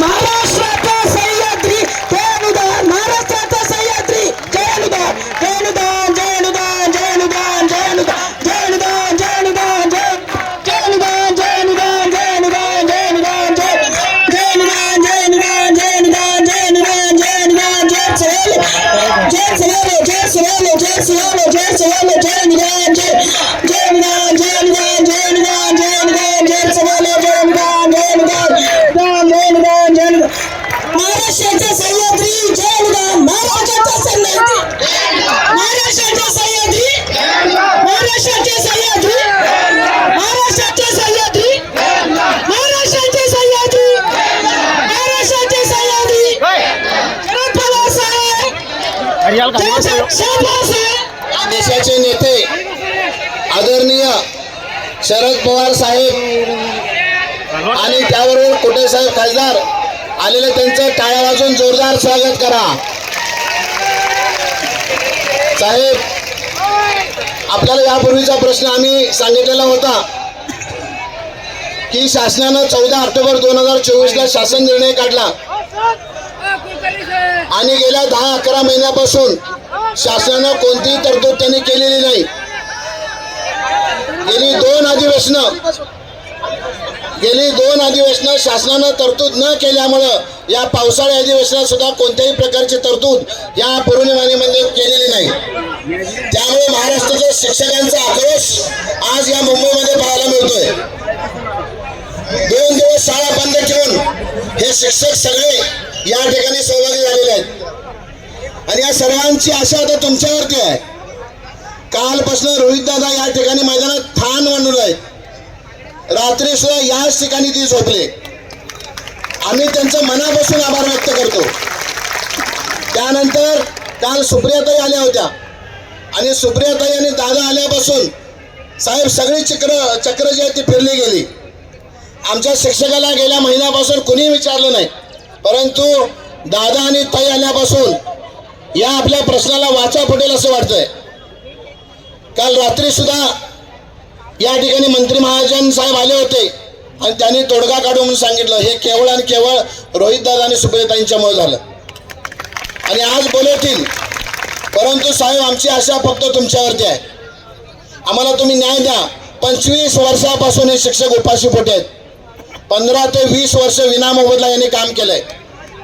महाराष्ट्राचा सह्याद्री महाराष्ट्राच्या सह्याद्री जय महाराष्ट्राच्या सह्याद्री. महाराष्ट्राच्या सह्याद्री. महाराष्ट्राच्या सह्याद्री. महाराष्ट्राच्या सह्याद्री. महाराष्ट्राच्या सह्याद्री. महाराष्ट्राच्या सह्याद्री. शरद पवार साहेब. देशाचे नेते आदरणीय शरद पवार साहेब आणि त्याबरोबर कोटे साहेब खासदार आलेलं त्यांचं टाळ्या वाजून जोरदार स्वागत करा. साहेब आपल्याला यापूर्वीचा प्रश्न आम्ही सांगितलेला होता की शासनानं चौदा ऑक्टोबर दोन हजार चोवीसला शासन निर्णय काढला. आणि गेल्या दहा अकरा महिन्यापासून शासनानं कोणतीही तरतूद त्यांनी केलेली नाही. गेली दोन अधिवेशनं गेली दोन अधिवेशनं शासनानं तरतूद न केल्यामुळं या पावसाळी अधिवेशनात सुद्धा कोणत्याही प्रकारची तरतूद या पौर्णिमानीमध्ये केलेली नाही. त्यामुळे महाराष्ट्राच्या शिक्षकांचा आक्रोश आज या मुंबईमध्ये पाहायला मिळतोय. दोन दिवस शाळा बंद ठेवून हे शिक्षक सगळे या ठिकाणी सहभागी झालेले आहेत. आणि या सर्वांची आशा आता तुमच्यावरती आहे. कालपासून रोहित दादा या ठिकाणी मैदानात ठाण मांडून आहेत. रात्री सुद्धा याच ठिकाणी ती झोपले. आम्ही त्यांचं मनापासून आभार व्यक्त करतो. त्यानंतर काल सुप्रियाताई आल्या होत्या. आणि सुप्रियाताई आणि दादा आल्यापासून साहेब सगळी चक्र चक्र जी आहे ती फिरली गेली. आमच्या शिक्षकाला गेल्या महिन्यापासून कुणी विचारलं नाही. परंतु दादा आणि ताई आल्यापासून या आपल्या प्रश्नाला वाचा फुटेल असं वाटतंय. काल रात्री सुद्धा या ठिकाणी मंत्री महाजन साहेब आले होते. आणि त्यांनी तोडगा काढू म्हणून सांगितलं. हे केवळ आणि केवळ रोहितदादा आणि सुप्रियताईंच्यामुळे झालं. आणि आज बोलवतील परंतु साहेब आमची आशा फक्त तुमच्यावरती आहे. आम्हाला तुम्ही न्याय द्या. पंचवीस वर्षापासून हे शिक्षक उपाशी पोटे आहेत. पंधरा ते वीस वर्ष विनामोबदला यांनी काम केलंय.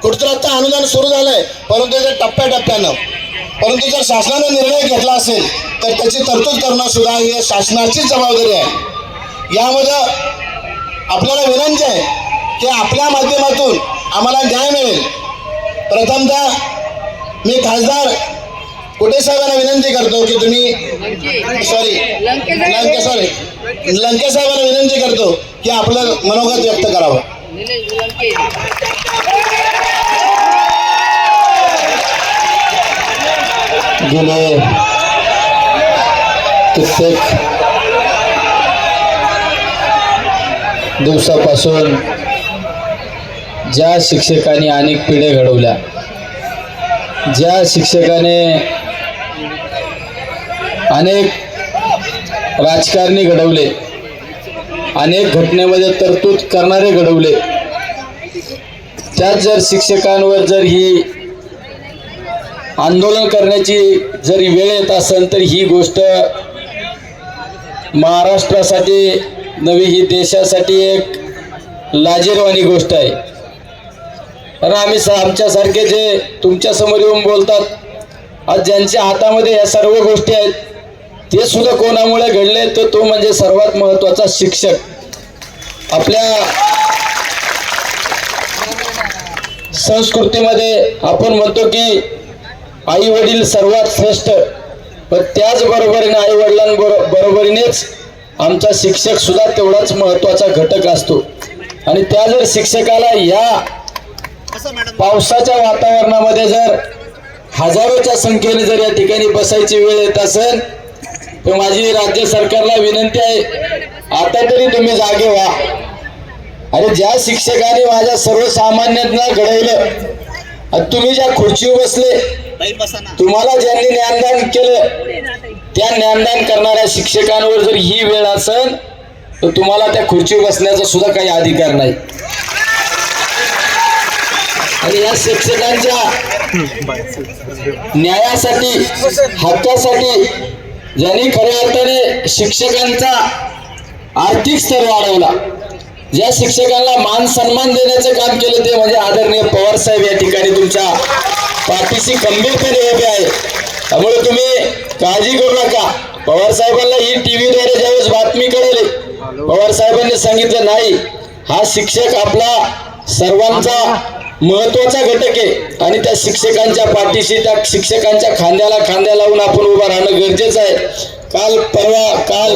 कुठतर आता अनुदान सुरू झालंय परंतु ते टप्प्याटप्प्यानं. परंतु जर शासनानं निर्णय घेतला असेल तर त्याची तरतूद करणं सुद्धा ही शासनाचीच जबाबदारी आहे. यामध्ये आपल्याला विनंती आहे की आपल्या माध्यमातून आम्हाला न्याय मिळेल. प्रथमतः मी खासदार कुठे साहेबांना विनंती करतो की तुम्ही सॉरी लंके सॉरी लंके साहेबांना विनंती करतो की आपलं मनोगत व्यक्त करावं. गेले. कित्येक दिवसापासून ज्या शिक्षकांनी अनेक पिढ्या घडवल्या ज्या शिक्षकाने अनेक राजकारणी घडवले अनेक घटनेमध्ये तरतूद करणारे घडवले त्यात जर शिक्षकांवर जर ही आंदोलन करण्याची जरी वेळ येत असेल तर ही गोष्ट महाराष्ट्रासाठी नवी ही देशासाठी एक लाजीरवाणी गोष्ट आहे. कारण आम्ही स आमच्यासारखे जे तुमच्यासमोर येऊन बोलतात आज ज्यांच्या हातामध्ये या सर्व गोष्टी आहेत ते सुद्धा कोणामुळे घडले तर तो म्हणजे सर्वात महत्त्वाचा शिक्षक. आपल्या संस्कृतीमध्ये आपण म्हणतो की आई वडील सर्वात श्रेष्ठ. पण त्याचबरोबरीने आई वडिलांबरो बरोबरीनेच आमचा शिक्षक सुद्धा तेवढाच महत्त्वाचा घटक असतो. आणि त्या जर शिक्षकाला या पावसाच्या वातावरणामध्ये जर हजारोच्या संख्येने जर या ठिकाणी बसायची वेळ येत असेल तर माझी राज्य सरकारला विनंती आहे आता तरी तुम्ही जागे व्हा. अरे ज्या शिक्षकाने माझ्या सर्वसामान्यांना घडवलं आणि तुम्ही ज्या खुर्चीवर बसले तुम्हाला ज्यांनी ज्ञानदान केलं त्या ज्ञानदान करणाऱ्या शिक्षकांवर जर ही वेळ असेल तर तुम्हाला त्या खुर्चीवर बसण्याचा सुद्धा काही अधिकार नाही. आणि या शिक्षकांच्या न्यायासाठी हक्कासाठी ज्यांनी खऱ्या अर्थाने शिक्षकांचा आर्थिक स्तर वाढवला ज्या शिक्षकांना मान सन्मान देण्याचं काम केलं ते म्हणजे आदरणीय पवार साहेब या ठिकाणी तुमच्या पाठीशी खंबीरपणे उभे आहे त्यामुळे तुम्ही काळजी करू नका. पवार साहेबांना ही टीव्हीद्वारे ज्यावेळेस बातमी कळवली पवार साहेबांनी सांगितलं नाही. हा शिक्षक आपला सर्वांचा महत्त्वाचा घटक आहे. आणि त्या शिक्षकांच्या पाठीशी त्या शिक्षकांच्या खांद्याला खांद्या लावून आपण उभं राहणं गरजेचं आहे. काल परवा काल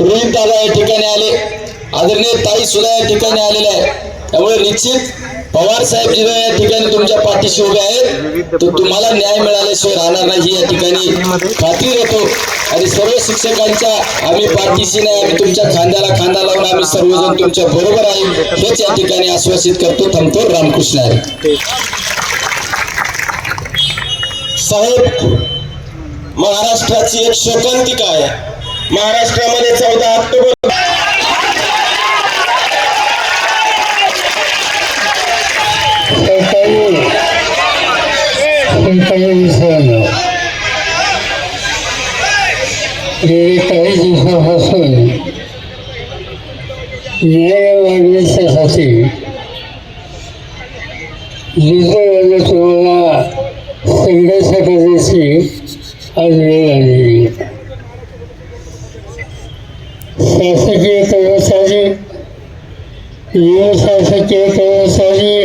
रोहित दादा या ठिकाणी आले. आदरणीय ताई सुद्धा या ठिकाणी आलेल्या आहे त्यामुळे निश्चित पवार साहेब सुद्धा या ठिकाणी तुमच्या पाठीशी उभे आहेत तर तुम्हाला न्याय मिळाल्याशिवाय राहणार नाही या ठिकाणी खात्री देतो. आणि सर्व शिक्षकांच्या आम्ही पाठीशी नाही आम्ही तुमच्या खांद्याला खांदा लावून आम्ही सर्वजण तुमच्या बरोबर आहे हेच या ठिकाणी आश्वासित करतो थांबतो रामकृष्ण आहे. साहेब महाराष्ट्राची एक शोकांतिका आहे. महाराष्ट्रामध्ये चौदा ऑक्टोबर गेली दिवसापासून न्याय मागण्यासाठी तुम्हाला संघर्ष करण्याची आज वेळ आलेली शासकीय कर्मचारी निमशासकीय कर्मचारी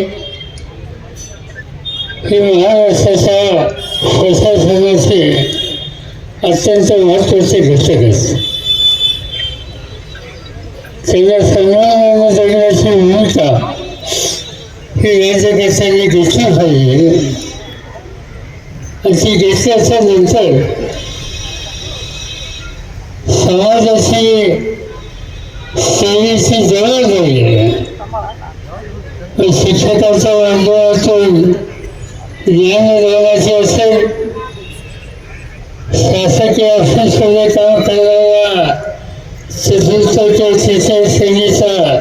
हे महा प्रशासनाचे अत्यंत महत्त्वाचे घटक आहेत त्यांना सन्मानाने जगण्याची भूमिका ही राज्यकर्त्यांनी घेतली पाहिजे. आणि ती घेतल्याच्या नंतर समाजाची सेवेची जबाबदारी आहे पण शिक्षकाच्या वर्गातून ज्ञानदानाची असेल शासकीय ऑफिसमध्ये काम करणाऱ्या चतुर्थ शिक्षण तिसऱ्या श्रेणीचा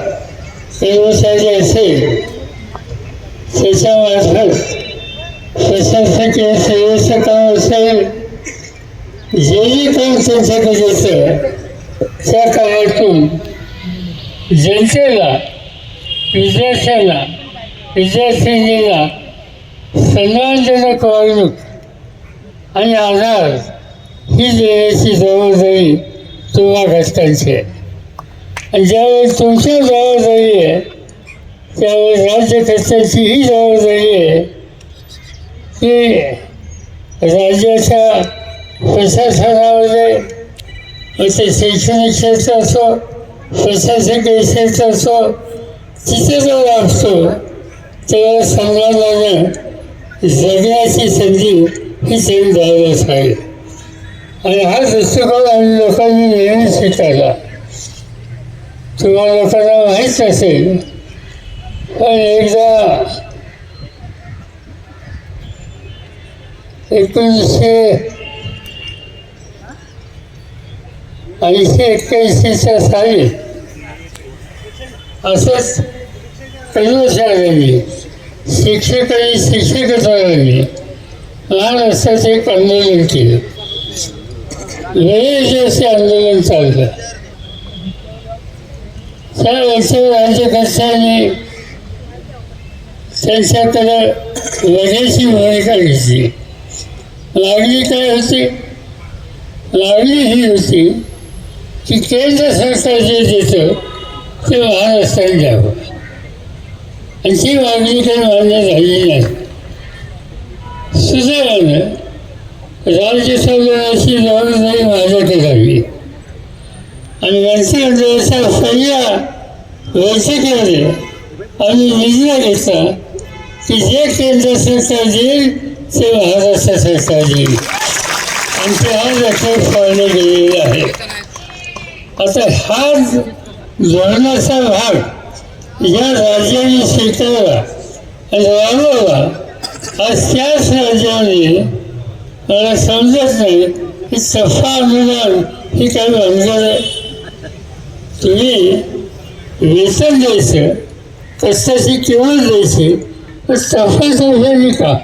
कर्मचारी असेल. त्याच्यामार्फत प्रशासकीय सेवेचं काम असेल. जेही काम त्यांच्याकडे येतं त्या कामातून जनतेला विद्यार्थ्यांना विद्यार्थिनीला सन्मानजनक वागणूक आणि आधार ही देण्याची जबाबदारी तुम्हा घटकांची आहे. आणि ज्यावेळेस तुमची जबाबदारी आहे त्यावेळेस राज्यकर्त्यांची ही जबाबदारी आहे की राज्याच्या प्रशासनामध्ये मग ते शैक्षणिक क्षेत्र असो प्रशासकीय क्षेत्र असो तिथे जो असतो तेव्हा सन्मानानं जगण्याची संधी ही त्यांनी द्यायलाच पाहिजे आणि हा दृष्टिकोन आम्ही लोकांनी नेहमी स्वीकारला. तुम्हाला लोकांना माहीत असेल पण एकदा एकोणीसशे ऐंशी एक्क्याऐंशीच्या साली असंच कर्मचाऱ्यांनी शिक्षक आणि शिक्षकेतरांनी लहान असताच एक आंदोलन केलं. लई दिवशी आंदोलन चाललं त्यानंतर राज्यकर्त्यांनी त्यांच्याकडे वगैरेची भूमिका घेतली. लागली काय होती? लागली ही होती की केंद्र सरकार जे देतं ते महाराष्ट्राने द्यावं. आणि ती मागणी काही मान्य झाली नाही. सुदैवानं राज्य जबाबदारी माझ्याकडे लागली आणि मंत्रिमंडळाच्या पहिल्या बैठकीमध्ये आम्ही निर्णय घेतला की जे केंद्र सरकार देईल ते महाराष्ट्र सरकार देईल. आणि ते आज अखेर पाळले गेलेले आहे. आता हा धोरणाचा भाग या राज्याने स्वीकारला आणि राबवला आज त्याच राज्याने मला समजत नाही. की सफा अनुदान ही काही अनुदान आहे. तुम्ही वेतन द्यायचं कष्टाची किंमत द्यायची पण सफा चौफाली का?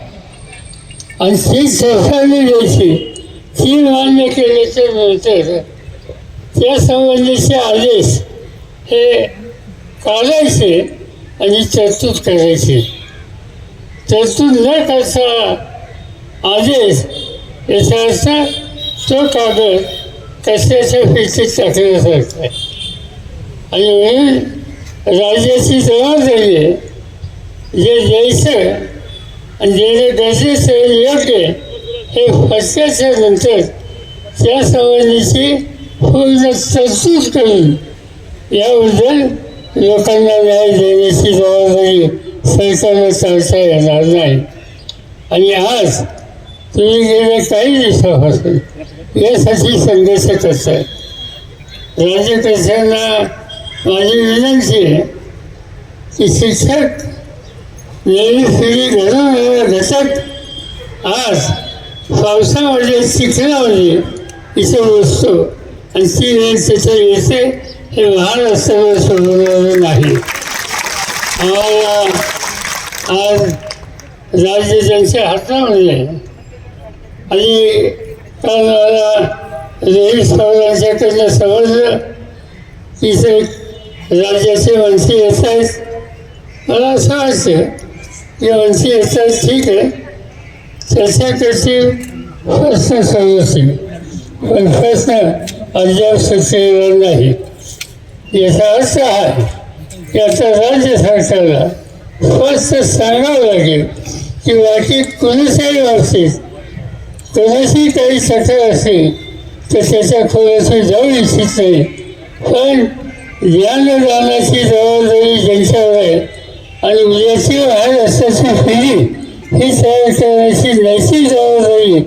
आणि ती चौफाली द्यायची ती मान्य केल्याच्यानंतर त्या संबंधीचे आदेश हे काढायचे आणि तरतूद करायची. तरतूद न करता आदेश याचा अर्थ तो कागद कशाच्या फिरतीत टाकण्यासारखा आहे आणि म्हणून राज्याची जबाबदारी आहे जे द्यायचं आणि देणं गरजेचं योग्य हे फटक्याच्या नंतर त्या संबंधीची पूर्ण तरतूद करून याबद्दल लोकांना न्याय देण्याची जबाबदारी सरकारला चालता येणार नाही। आणि आज तुम्ही गेल्या काही दिवसापासून यासाठी संघर्ष राज्य राज्यकर्त्यांना माझी विनंती आहे की शिक्षक नेहमी स्त्री घडून येणारा घटक आज पावसामध्ये शिक्षणामध्ये इथे बसतो. आणि ती वेळ त्याच्या येते हे महाराष्ट्राला सोडवणारं नाही. आम्हाला आज राज्य त्यांच्या हातामध्ये आहे आणि रोहित पवारांच्याकडनं समजलं की ते राज्याचे मंत्री येत आहेत मला असं वाटतं की मंत्री येत ठीक आहे चर्चा करतील प्रश्न सोडवतील पण प्रश्न अद्याप सुचलेला नाही याचा अर्थ हा आता राज्य सरकारला स्पष्ट सांगावं लागेल की बाकी कोणीच्याही बाबतीत कोणाची काही तक्रार असे तर त्याच्या खोलाशी जाऊ इच्छित. नाही पण ज्ञानदानाची जबाबदारी ज्यांच्यावर आहे आणि उद्याची वाढ असल्याची फिरी ही तयार करण्याची नैतिक जबाबदारी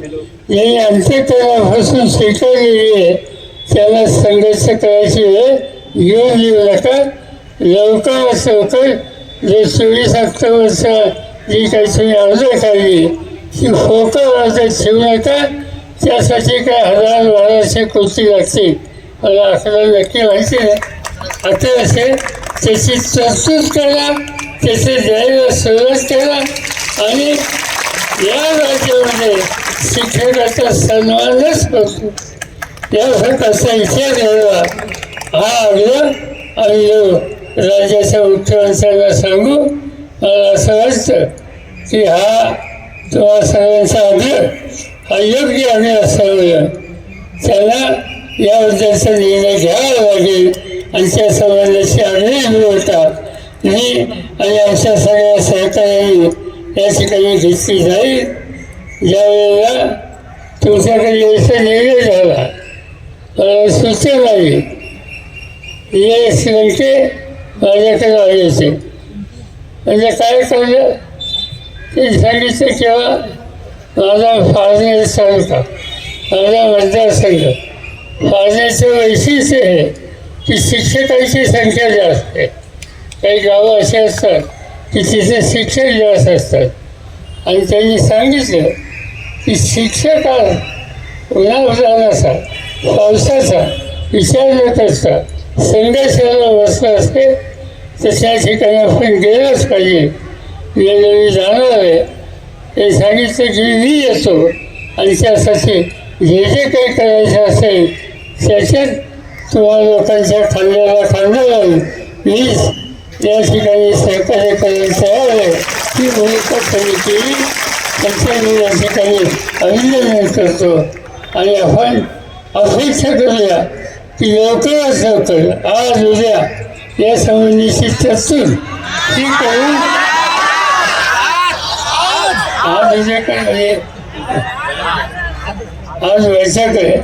ज्यांनी अंत्यकरणापासून स्वीकारलेली आहे त्यांना संघर्ष करायची वेळ घेऊन येऊ नका. लवकरात लवकर जे चोवीस ऑक्टोबरचा जी काही तुम्ही अर्ज काढली की होतं अर्ज ठेवू त्यासाठी काय हजार बाराशे कृती लागतील मला आपल्याला नक्की माहिती आहे. आता असे त्याची तरतूद करा त्याचे द्यायला सुरुवात करा आणि या राज्यामध्ये शिक्षकाचा सन्मानच करतो. यासारखा इतिहास घ्यावा हा आग्रह आणि जो राज्याच्या मुख्यमंत्र्यांना सांगू मला असं वाटतं की हा तुम्हा सर्वांचा आदर अयोग्य आणि आग्रह त्याला त्यांना याबद्दलचा निर्णय घ्यावा लागेल. आणि त्या संबंधाची आग्रही होता मी आणि आमच्या सगळ्या सहकार्याने या ठिकाणी घेतली जाईल. ज्यावेळेला तुमच्याकडे यायचा निर्णय झाला. मला सूचना आली हे श्रीलंके माझ्याकडे आले म्हणजे काय कळलं ते सांगितलं केव्हा माझा फाळणे संघ माझा मतदारसंघ फाळण्याचं वैशिष्ट्य हे की शिक्षकांची संख्या जास्त आहे. काही गावं असे असतात की तिथे शिक्षक जास्त असतात. आणि त्यांनी सांगितलं की शिक्षक हा उन्हाळ्याचा पावसाचा विचार न संघ संघर्षाला बसला असते तर त्या ठिकाणी आपण गेलंच पाहिजे. वेळोवेळी जाणार आहे हे सांगितलं की मी येतो आणि त्यासाठी जे जे काही करायचं असेल त्याच्यात तुम्हाला लोकांच्या खांद्याला खांदा लावून मीच या ठिकाणी सहकार्य करायला तयार आहे. ही भूमिका त्यांनी केली त्यांच्या मी या ठिकाणी अभिनंदन करतो आणि आपण अपेक्षा करूया की लवकरात लवकर आज उद्या या संबंधीची तरतूद ही करून आज काय म्हणजे आज बैठक आहे.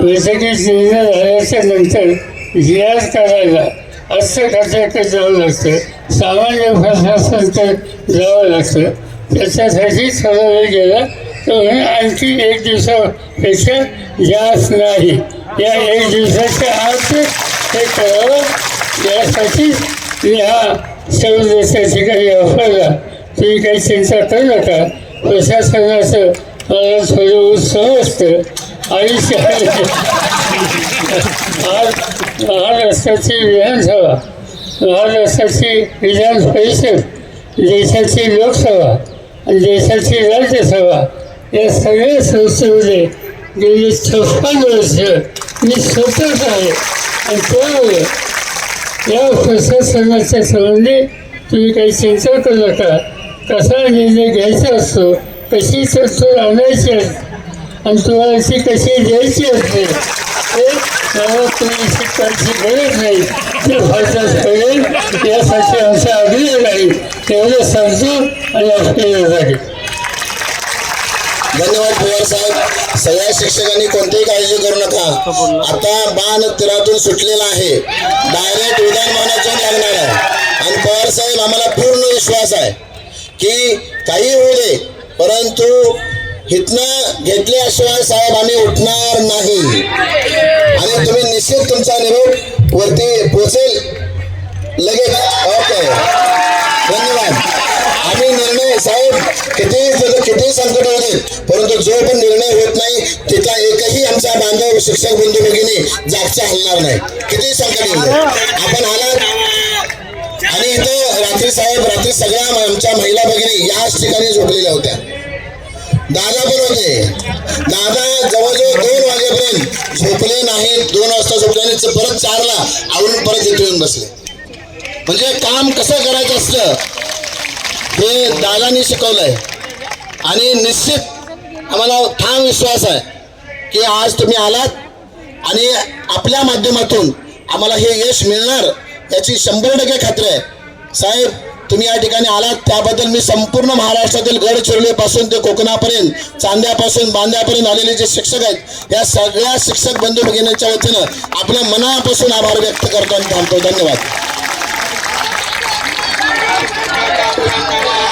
बैठकीत निर्णय झाल्याच्यानंतर जिराज करायला असं खात्याकडे जावं लागतं. सामान्य प्रशासनाकडे जावं लागतं. त्याच्यासाठी ठरवलं गेलं तर आणखी एक दिवसापेक्षा जास्त नाही. या एक दिवसाच्या आत हे करावं. यासाठी मी हा समुद्राच्या ठिकाणी वापरला तुम्ही काही चिंता करू नका. प्रशासनाचं स्वरूप समजतं उत्सव आयुष्य आज महाराष्ट्राची विधानसभा महाराष्ट्राची विधान परिषद देशाची लोकसभा आणि देशाची राज्यसभा या सगळ्या संस्थेमध्ये गेली छप्पन वर्ष मी स्वतःच आहे. आणि त्यामुळे या प्रशासनाच्या संबंधी तुम्ही काही चिंता करू नका. कसा निर्णय घ्यायचा असतो कशी तरतूद आणायची असते. आणि तुम्हाला ती कशी द्यायची असते ते मला तुम्ही शिकायची गरज नाही. ते फायदाच कळेल यासाठी आमचा अभिनय राहील. तेवढं समजू आणि आपल्यासाठी धन्यवाद पवार साहेब. सगळ्या शिक्षकांनी कोणतीही काळजी करू नका. आता बाण तिरातून सुटलेला आहे. डायरेक्ट विधानभवनातून लागणार आहे. आणि पवार साहेब आम्हाला पूर्ण विश्वास आहे. की काही होऊ दे. परंतु हितनं घेतल्याशिवाय साहेब आम्ही उठणार नाही. आणि तुम्ही निश्चित तुमचा निरोप वरती पोचेल लगेच. ओके. धन्यवाद. आम्ही निर्णय साहेब किती किती संकट होते परंतु जो पण निर्णय होत नाही तिथला एकही आमचा बांधव शिक्षक बंधू भगिनी जागचा हलणार नाही. किती संकट येईल आपण आलात. आणि इथं रात्री साहेब रात्री सगळ्या आमच्या महिला भगिनी याच ठिकाणी झोपलेल्या होत्या. दादा पण होते. दादा जवळजवळ दोन वाजेपर्यंत झोपले नाहीत. दोन वाजता झोपले आणि परत चारला आवरून परत इथे येऊन बसले. म्हणजे काम कसं करायचं असतं हे दादानी शिकवलंय. आणि निश्चित आम्हाला ठाम विश्वास आहे की आज तुम्ही आलात आणि आपल्या माध्यमातून आम्हाला हे यश मिळणार याची शंभर टक्के खात्री आहे. साहेब तुम्ही या ठिकाणी आलात त्याबद्दल मी संपूर्ण महाराष्ट्रातील गडचिरोलीपासून ते कोकणापर्यंत चांद्यापासून बांद्यापर्यंत आलेले जे शिक्षक आहेत या सगळ्या शिक्षक बंधू भगिनींच्या वतीनं आपल्या मनापासून आभार व्यक्त करतो आणि थांबतो. धन्यवाद.